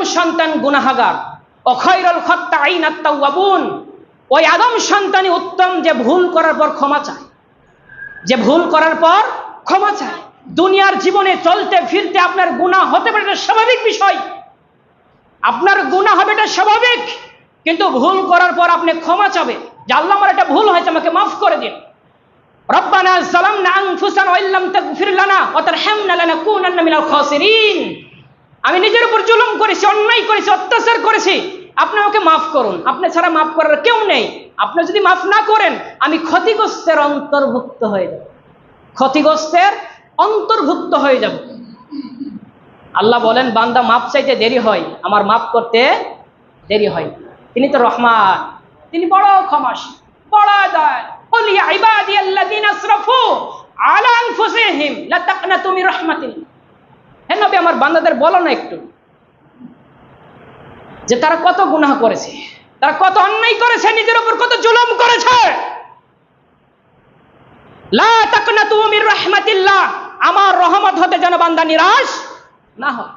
আদম সন্তান গুনাহাগার। অখৈরল খত্তা আইন আত্মাউয়াবুন ওই আদম সন্তানই উত্তম যে ভুল করার পর ক্ষমা চায়। যে ভুল করার পর ক্ষমা চায়। দুনিয়ার জীবনে চলতে ফিরতে আপনার গুনাহ হতে পারে, এটা স্বাভাবিক বিষয়। আপনার গুনাহ হবে, এটা স্বাভাবিক। কিন্তু ভুল করার পর আপনি ক্ষমা চাবে। যে আল্লাহ আমার একটা ভুল হয়েছে, আমাকে মাফ করে দিন। রব্বানা যালামনা আনফুসানা ওয়া ইল্লাম তাগফির লানা ওয়া তারহামনা লানাকুনান্না মিনাল খাসিরিন। আমি নিজের উপর জুলুম করেছি, অন্যায় করেছি, অত্যাচার করেছি। আপনি আমাকে মাফ করুন। আপনি ছাড়া মাফ করার কেউ নেই। আপনি যদি মাফ না করেন, আমি ক্ষতিগ্রস্তের অন্তর্ভুক্ত হয়ে যাব। ক্ষতিগ্রস্তের অন্তর্ভুক্ত হয়ে যাব। আল্লাহ বলেন, বান্দা মাপ চাইতে দেরি হয়, আমার মাপ করতে দেরি হয়। তিনি তো রহমান। তিনি বড় ক্ষমাস বড় দয়াল। আশরাফু আলা আনফুসিহিম লা তাকনাতু মির রাহমাতিল্লাহ। আমার বান্দাদের বলো না একটু। যে তারা কত গুনাহ করেছে, তারা কত অন্যায় করেছে, নিজের উপর কত জুলুম করেছে। আমার রহমত হতে যেন বান্দা নিরাশ না হয়।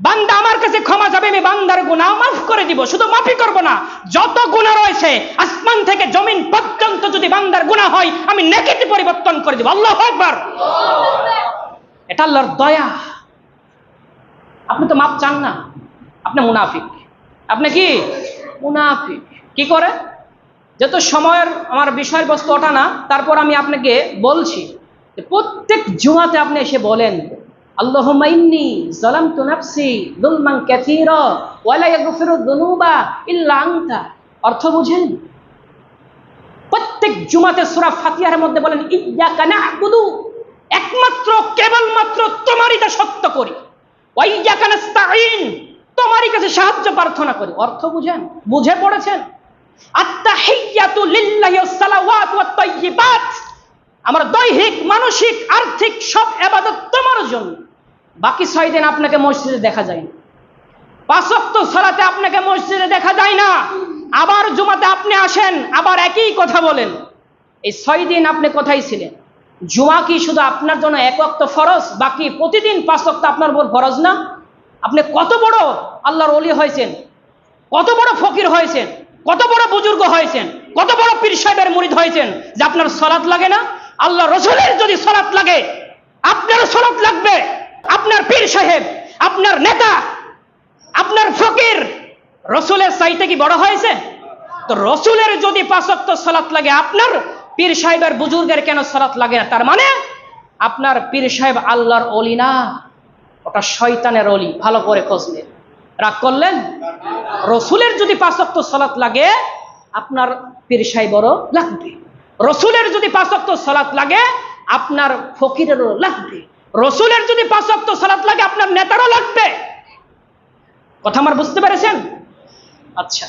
বান্দা আমার কাছে ক্ষমা যাবে আমি বান্দার গুনাহ মাফ করে দিব, শুধু মাফই করব না, যত গুনাহ রয়েছে, আসমান থেকে জমিন পর্যন্ত যদি বান্দার গুনাহ হয়, আমি নেকিতে পরিবর্তন করে দিব। আল্লাহু আকবার। এটা আল্লাহর দয়া। আপনি তো মাপ চান না। আপনি মুনাফিক। আপনি কি? মুনাফিক। কি করে? যত সময়ের আমার বিষয়ের বস্তু ওঠা না, তারপর আমি আপনাকে বলছি প্রত্যেক জুমাতে আপনি এসে বলেন অর্থ বুঝেন? প্রত্যেক জুমাতে সূরা ফাতিহার মধ্যে বলেন, ইয়্যাকা না'বুদু একমাত্র, কেবলমাত্র তোমারই তা সত্য করি। তোমারই কাছে সাহায্য প্রার্থনা করি। অর্থ বুঝেন? বুঝে পড়েছেন? আমার দৈহিক, মানসিক, আর্থিক সব এবাদত তোমার জন্য। বাকি ছয় দিন আপনাকে মসজিদে দেখা যায় না। পাঁচক্ত সালাতে আপনাকে মসজিদে দেখা যায় না। আবার জুমাতে আপনি আসেন, আবার একই কথা বলেন। এই ছয় দিন আপনি কোথায় ছিলেন? জুমা কি শুধু আপনার জন্য এক অক্ত ফরজ, বাকি প্রতিদিন পাঁচ অক্ত আপনার উপর ফরজ না? আপনি কত বড় আল্লাহর অলি হয়েছেন, কত বড় ফকির হয়েছেন, কত বড় বুজুর্গ হয়েছেন, কত বড় পীর সাহেবের মুরিদ হয়েছেন যে আপনার সলাৎ লাগে না? আল্লাহ রসুলের যদি সলাৎ লাগে, আপনার সলাৎ লাগবে। আপনার পীর সাহেব, আপনার নেতা, আপনার ফকির, রসুলের চাইতে কি বড় হয়েছে? তো রসুলের যদি পাঁচক্ত সলাৎ লাগে, আপনার পীর সাহেবের বুজুর্গের কেন সলাৎ লাগে না? তার মানে আপনার পীর সাহেব আল্লাহর অলি না, ওটা শয়তানের অলি। ভালো করে খোঁজ নেন। রাগ করলেন? রসুলের যদি পাঁচক্ত সলাৎ লাগে, আপনার পীর সাহেবেরও লাগবে। রসুলের যদি পাঁচক্ত সলাৎ লাগে, আপনার ফকিরেরও লাগবে। রসুলের যদি পাঁচক্ত সলাৎ লাগে, আপনার নেতারও লাগবে। কথা আমার বুঝতে পেরেছেন? আচ্ছা।